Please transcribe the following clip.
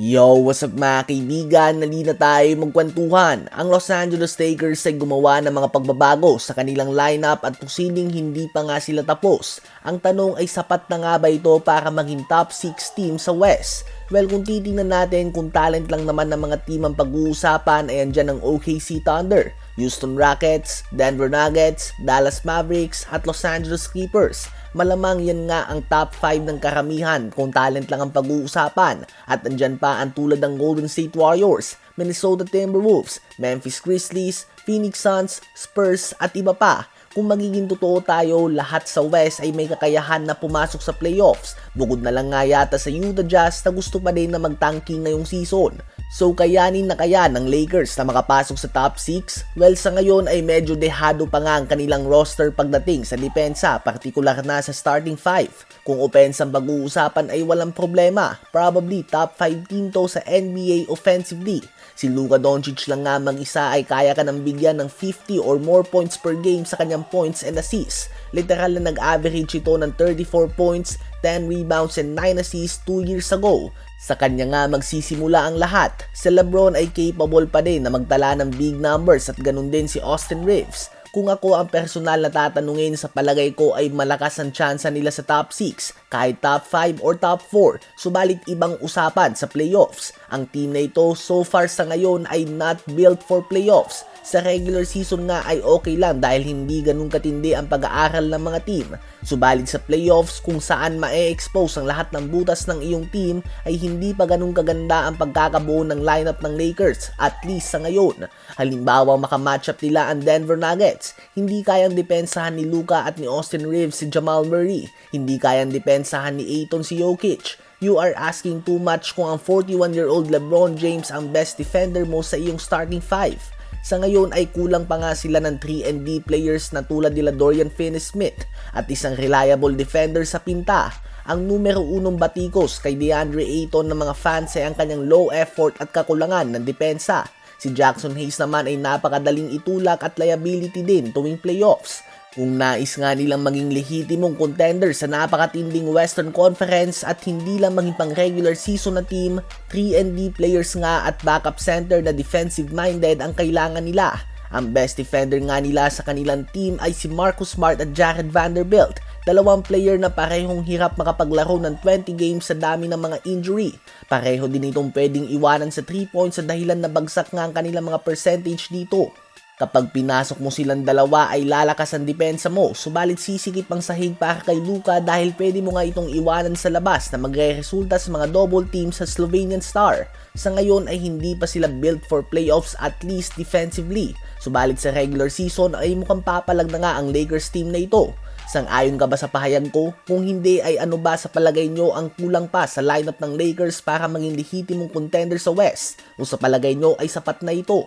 Yo, what's up mga kaibigan? Nali na tayo magkwentuhan. Ang Los Angeles Lakers ay gumawa ng mga pagbabago sa kanilang lineup at posibleng hindi pa nga sila tapos. Ang tanong ay sapat na nga ba ito para maging top 6 team sa West? Well, kung titingnan natin kung talent lang naman ng mga team ang pag-uusapan ay andyan ang OKC Thunder, Houston Rockets, Denver Nuggets, Dallas Mavericks at Los Angeles Clippers malamang yan nga ang top 5 ng karamihan kung talent lang ang pag-uusapan. At andyan pa ang tulad ng Golden State Warriors, Minnesota Timberwolves, Memphis Grizzlies, Phoenix Suns, Spurs at iba pa. Kung magiging totoo tayo, lahat sa West ay may kakayahan na pumasok sa playoffs. Bukod na lang nga yata sa Utah Jazz na gusto pa din na magtanking ngayong season. So kayanin na kaya ng Lakers na makapasok sa top 6? Well sa ngayon ay medyo dehado pa nga ang kanilang roster pagdating sa depensa, partikular na sa starting 5. Kung opensang pag-uusapan ay walang problema, probably top 5 team to sa NBA offensively. Si Luka Doncic lang nga mag-isa ay kaya ka nang bigyan ng 50 or more points per game sa kanyang points and assists. Literal na nag-average ito ng 34 points, 10 rebounds and 9 assists 2 years ago. Sa kanya nga magsisimula ang lahat. Si Lebron ay capable pa din na magtala ng big numbers at ganun din si Austin Reeves. Kung ako ang personal na tatanungin sa palagay ko ay malakas ang tsansa nila sa top 6, kahit top 5 or top 4, subalit ibang usapan sa playoffs. Ang team na ito so far sa ngayon ay not built for playoffs. Sa regular season nga ay okay lang dahil hindi ganun katindi ang pag-aaral ng mga team. Subalit sa playoffs kung saan ma-expose ang lahat ng butas ng iyong team ay hindi pa ganun kaganda ang pagkakabuo ng lineup ng Lakers at least sa ngayon. Halimbawa makamatchup nila ang Denver Nuggets. Hindi kayang depensahan ni Luka at ni Austin Reeves si Jamal Murray. Hindi kayang depensahan ni Aiton si Jokic. You are asking too much kung ang 41-year-old LeBron James ang best defender mo sa iyong starting 5. Sa ngayon ay kulang pa nga sila ng 3 and D players na tulad nila Dorian Finney-Smith at isang reliable defender sa pinta. Ang numero unong batikos kay DeAndre Ayton ng mga fans ay ang kanyang low effort at kakulangan ng depensa. Si Jackson Hayes naman ay napakadaling itulak at liability din tuwing playoffs. Kung nais nga nilang maging lehitimong contender sa napakatinding Western Conference at hindi lang maging pang regular season na team, 3 D players nga at backup center na defensive-minded ang kailangan nila. Ang best defender nga nila sa kanilang team ay si Marcus Smart at Jared Vanderbilt, dalawang player na parehong hirap makapaglaro ng 20 games sa dami ng mga injury. Pareho din itong pwedeng iwanan sa 3 points sa dahilan na bagsak nga ang kanilang mga percentage dito. Kapag pinasok mo silang dalawa ay lalakas ang depensa mo, subalit sisikip ang sahig para kay Luka dahil pwede mo nga itong iwanan sa labas na magre-resulta sa mga double team sa Slovenian star. Sa ngayon ay hindi pa sila built for playoffs at least defensively, subalit sa regular season ay mukhang papalag na nga ang Lakers team na ito. Sang-ayon ka ba sa pahayag ko? Kung hindi ay ano ba sa palagay nyo ang kulang pa sa lineup ng Lakers para maging lehitimong contender sa West? O sa palagay nyo ay sapat na ito?